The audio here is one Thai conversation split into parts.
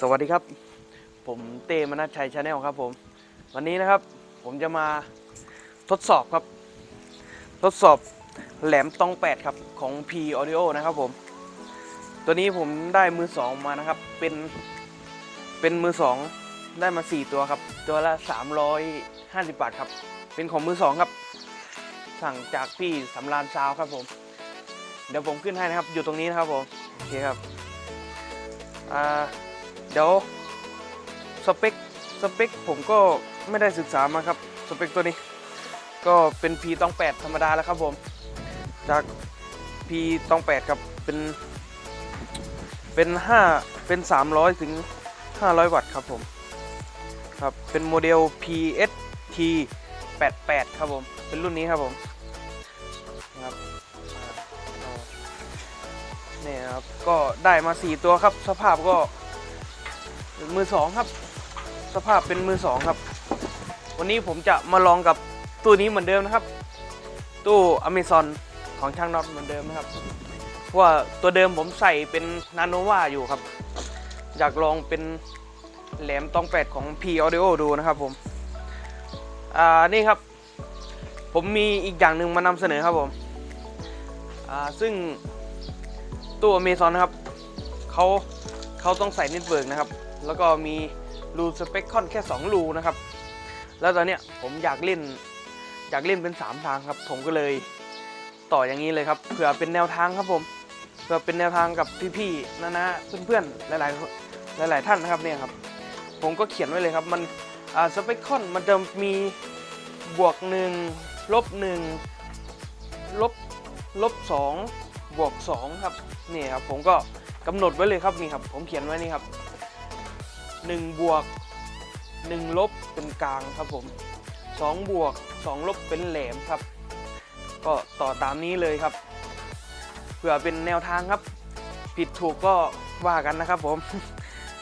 สวัสดีครับ ผมเตมนัชชัยชาแนลครับผม วันนี้นะครับผมจะมาทดสอบครับ ทดสอบแหลมตองแปดครับของ P Audio นะครับผม ตัวนี้ผมได้มือสองมานะครับ เป็นเป็นมือสองได้มา 4 ตัวครับ ตัวละ 350 บาทครับ เป็นของมือสองครับ สั่งจากพี่สำรานซาวครับผม เดี๋ยวผมขึ้นให้นะครับ อยู่ตรงนี้นะครับผม โอเคครับ อ่า เดี๋ยวสเปคสเปคผมก็ไม่ได้ศึกษามาครับสเปคตัวนี้ ก็เป็น P ตอง8ธรรมดาแล้วครับผม จาก P ตอง8ครับเป็นเป็น5เป็น 300 ถึง 500 วัตต์ครับผมครับเป็นโมเดล PST 88 ครับผม เป็นรุ่นนี้ครับผมครับนี่ครับ ก็ได้มา 4 ตัวครับ สภาพก็ มือสองครับ สภาพเป็นมือสองครับ วันนี้ผมจะมาลองกับตู้นี้เหมือนเดิมนะครับ ตู้อเมซอนของช่างน็อตเหมือนเดิมนะครับเพราะว่าตัวเดิมผมใส่เป็นนาโนวาอยู่ครับ อยากลองเป็นแหลมตองแปดของ P Audio ดูนะครับผมอ่านี่ครับ ผมมีอีกอย่างหนึ่งมานำเสนอครับผมอ่าซึ่งตู้อเมซอนนะครับเขาเขาต้องใส่เน็ตเวิร์กนะครับ แล้วก็มีรูสเปคคอนแค่2รูนะครับ แล้วตอนเนี้ยผมอยากเล่นอยากเล่นเป็น 3 ทางครับ ผมก็เลยต่ออย่างนี้เลยครับเผื่อเป็นแนวทางครับผมเผื่อเป็นแนวทางกับพี่ๆนะนะเพื่อนๆหลายๆหลาย ๆ ท่านนะครับเนี่ยครับ ผมก็เขียนไว้เลยครับมันสเปคคอนมันจะมีบวก1ลบ1ลบลบ2บวก2ครับนี่ครับผมก็กำหนดไว้เลยครับนี่ครับ ผมเขียนไว้นี่ครับ 1บวก1ลบเป็นกลางครับผม2บวก2ลบเป็นแหลมครับ ก็ต่อตามนี้เลยครับเพื่อเป็นแนวทางครับ ผิดถูกก็ว่ากันนะครับผม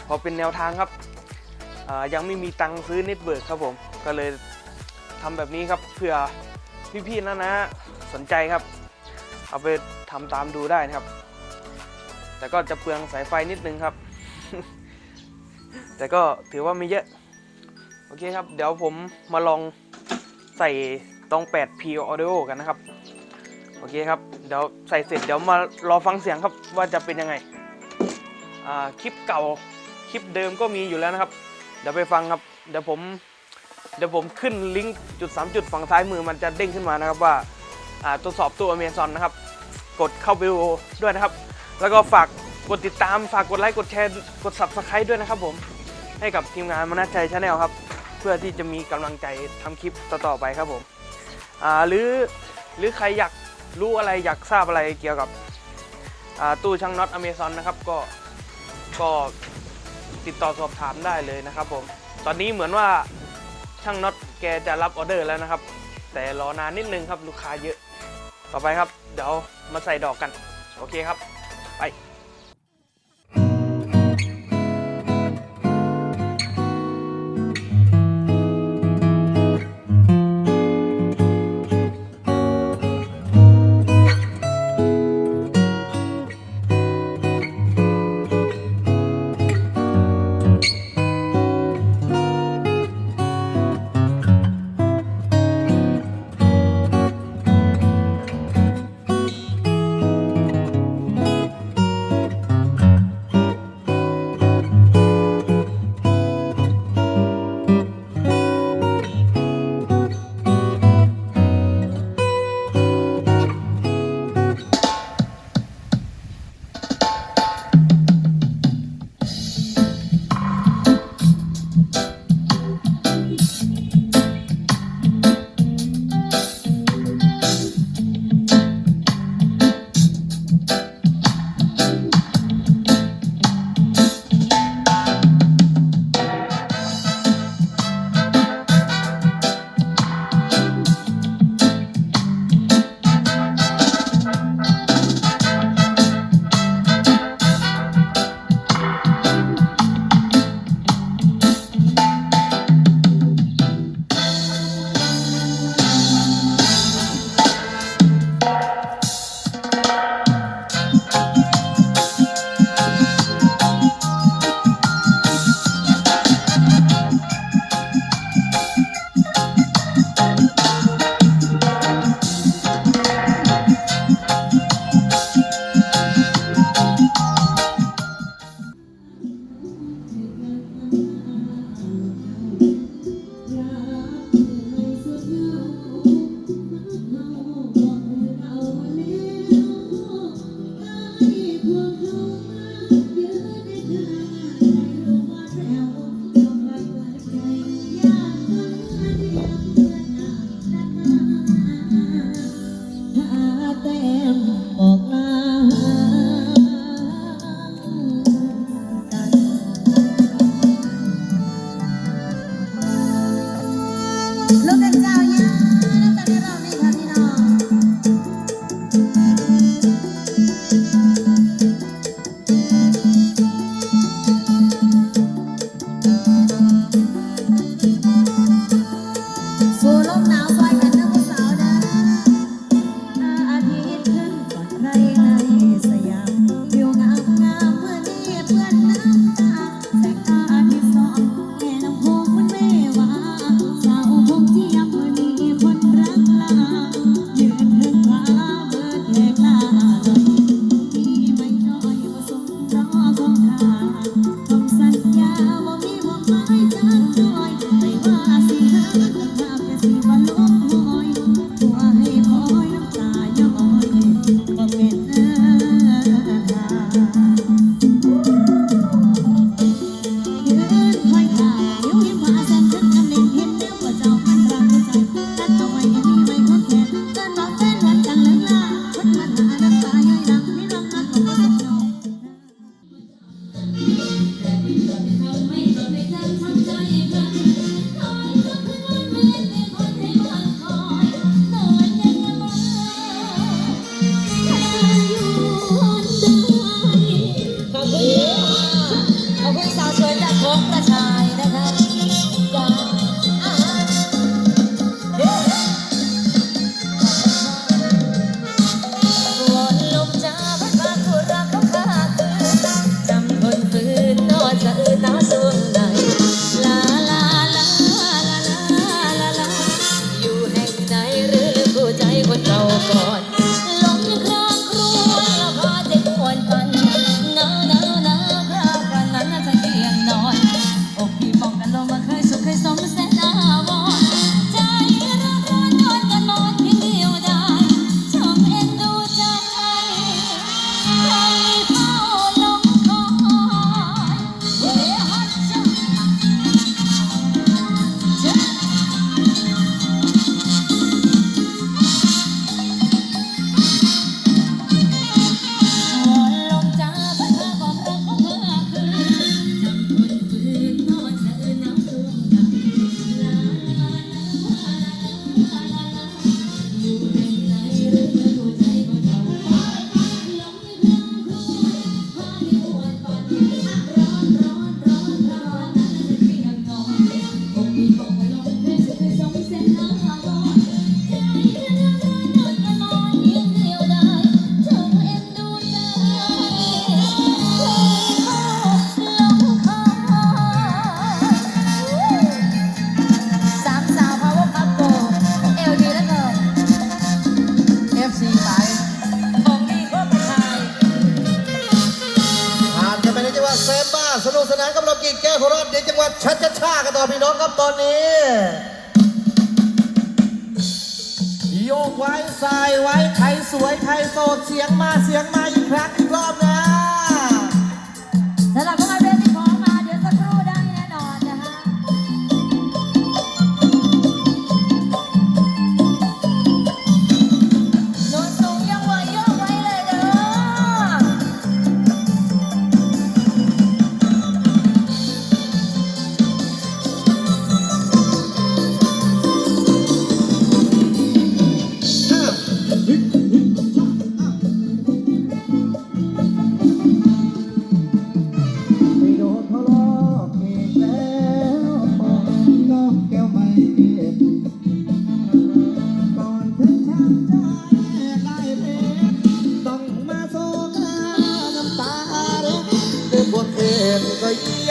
พอเป็นแนวทางครับยังไม่มีตังค์ซื้อเน็ตเบิร์กครับผม ก็เลยทำแบบนี้ครับเพื่อพี่ๆนะนะสนใจครับ เอาไปทำตามดูได้นะครับ แต่ก็จะเปลืองสายไฟนิดนึงครับ แต่ก็ถือว่าไม่เยอะ โอเคครับ เดี๋ยวผมมาลองใส่ตอง 8 P Audio กันนะครับ โอเคครับ เดี๋ยวใส่เสร็จเดี๋ยวมารอฟังเสียงครับว่าจะเป็นยังไง อ่า คลิปเก่า คลิปเดิมก็มีอยู่แล้วนะครับ เดี๋ยวไปฟังครับ เดี๋ยวผม เดี๋ยวผมขึ้นลิงก์จุด3จุดฝั่งซ้ายมือมันจะเด้งขึ้นมานะครับว่า อ่าตรวจสอบตัว Amazon นะครับ กดเข้าไปดูด้วยนะครับ แล้วก็ฝากกดติดตาม ฝากกดไลค์ กดแชร์ กด Subscribe ด้วยนะครับผม ให้กับทีมงานมนัสชัยชาแนลครับ เพื่อที่จะมีกำลังใจทำคลิปต่อๆไปครับผมหรือหรือใครอยากรู้อะไรอยากทราบอะไรเกี่ยวกับตู้ช่างน็อตอเมซอนนะครับก็ก็ติดต่อสอบถามได้เลยนะครับผม ตอนนี้เหมือนว่าช่างน็อตแกจะรับออเดอร์แล้วนะครับ แต่รอนานนิดนึงครับลูกค้าเยอะ ต่อไปครับ เดี๋ยวมาใส่ดอกกัน โอเคครับ Chao, ya. Mama. ต่อพี่น้องครับตอนนี้ โยกไว้ทรายไว้ ใครสวย ใครโสด เสียงมาเสียงมาอีกครั้ง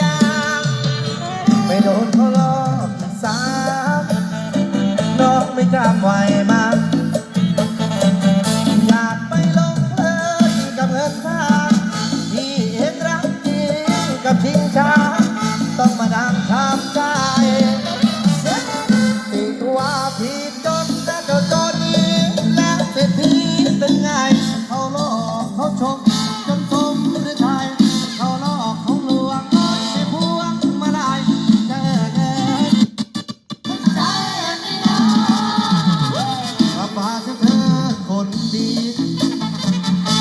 ยยไม่โดนเขาลอกสามนองไม่จำไว้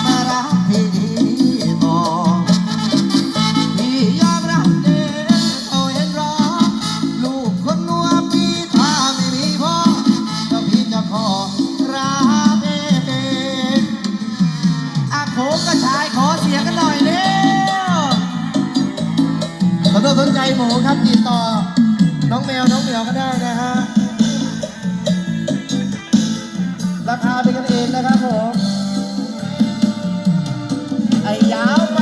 มารักพี่อกพี่ยอมรับเด็เอาเห็รอลูกคนนัวพี่าไม่มีพ่อก็พี่จะขอรักเออาโขกชายขอเสียงกันหน่อยเร็วขอโทษสนใจหมูครับติดต่อน้องแมวน้องเหมียวก็ได้นะฮะ ราคาเป็นกันเองนะครับผม ไอ้ยาวไป